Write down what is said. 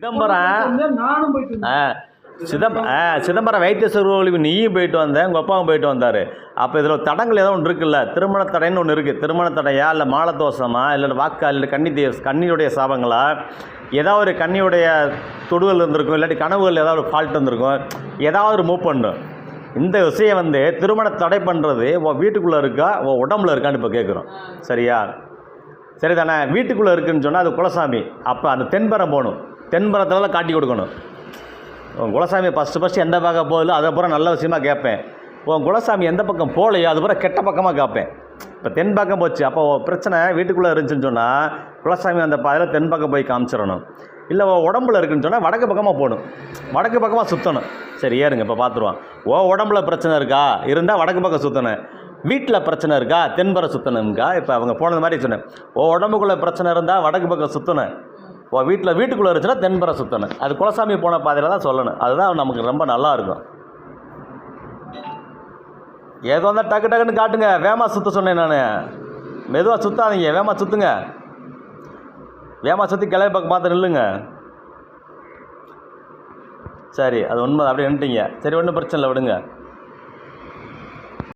சிதம்பரம். சிதம் சிதம்பரம் வைத்தீஸ்வரர் கோவிலுக்கு நீயும் போயிட்டு வந்தேன் உங்கள் அப்பாவும் போயிட்டு வந்தார். அப்போ இதில் தடங்கள் ஏதோ ஒன்று இருக்குல்ல? திருமண தடைன்னு ஒன்று இருக்குது திருமண தடையா இல்லை மாலதோஷமா இல்லை வாக்கா இல்லை கன்னி தே கன்னியுடைய சாபங்களா? ஏதாவது ஒரு கன்னியுடைய தொடுதல் இருந்திருக்கும் இல்லாட்டி கனவுகள் ஏதாவது ஒரு ஃபால்ட் இருந்திருக்கும் ஏதாவது ஒரு மூவ் பண்ணும் இந்த விஷயம் வந்து திருமண தடை பண்ணுறது உன் வீட்டுக்குள்ளே இருக்கா உன் உடம்புல இருக்கான்னு இப்போ கேட்குறோம் சரியா? சரி தானே வீட்டுக்குள்ளே இருக்குன்னு சொன்னால் அது குலசாமி. அப்போ அந்த தென்பரம் போகணும். தென்பரத்துல காட்டி கொடுக்கணும். உன் குலசாமி ஃபஸ்ட்டு ஃபஸ்ட்டு எந்த பக்கம் போகுதோ அதை பூரா நல்ல விஷயமா கேட்பேன். உன் குலசாமி எந்த பக்கம் போகலையோ அது பூரா கெட்ட பக்கமாக கேட்பேன் இப்போ தென் பக்கம் போச்சு. அப்போ பிரச்சனை வீட்டுக்குள்ளே இருந்துச்சுன்னு சொன்னால் குலசாமி அந்த பாதையில் தென் பக்கம் போய் காமிச்சிடணும். இல்லை உடம்புல இருக்குன்னு சொன்னால் வடக்கு பக்கமாக போகணும். வடக்கு பக்கமாக சுற்றணும் சரி ஏறுங்க இப்போ பார்த்துருவான் ஓ உடம்புல பிரச்சனை இருக்கா? இருந்தால் வடக்கு பக்கம் சுற்றணும் வீட்டில் பிரச்சனை இருக்கா? தென்புற சுற்றணுங்கா இப்போ அவங்க போனது மாதிரி சொன்னேன். ஓ உடம்புக்குள்ளே பிரச்சனை இருந்தால் வடக்கு பக்கம் சுற்றணும் ஓ வீட்டில் வீட்டுக்குள்ளே இருந்துச்சுன்னா தென்புற சுற்றணும் அது குலசாமி போன பாதையில் தான் சொல்லணும். அதுதான் நமக்கு ரொம்ப நல்லா இருக்கும். ஏதோ வந்தால் டக்கு டக்குன்னு காட்டுங்க. வேமா சுற்ற சொன்னேன் நான். மெதுவாக சுற்றாதீங்க வேமா சுற்றுங்க வேமா சுற்றி கிளை பக்கம் பார்த்து நில்லுங்க. சரி அது உண்மை. அப்படியே நின்ட்டீங்க சரி ஒன்றும் பிரச்சனை இல்லை. விடுங்க.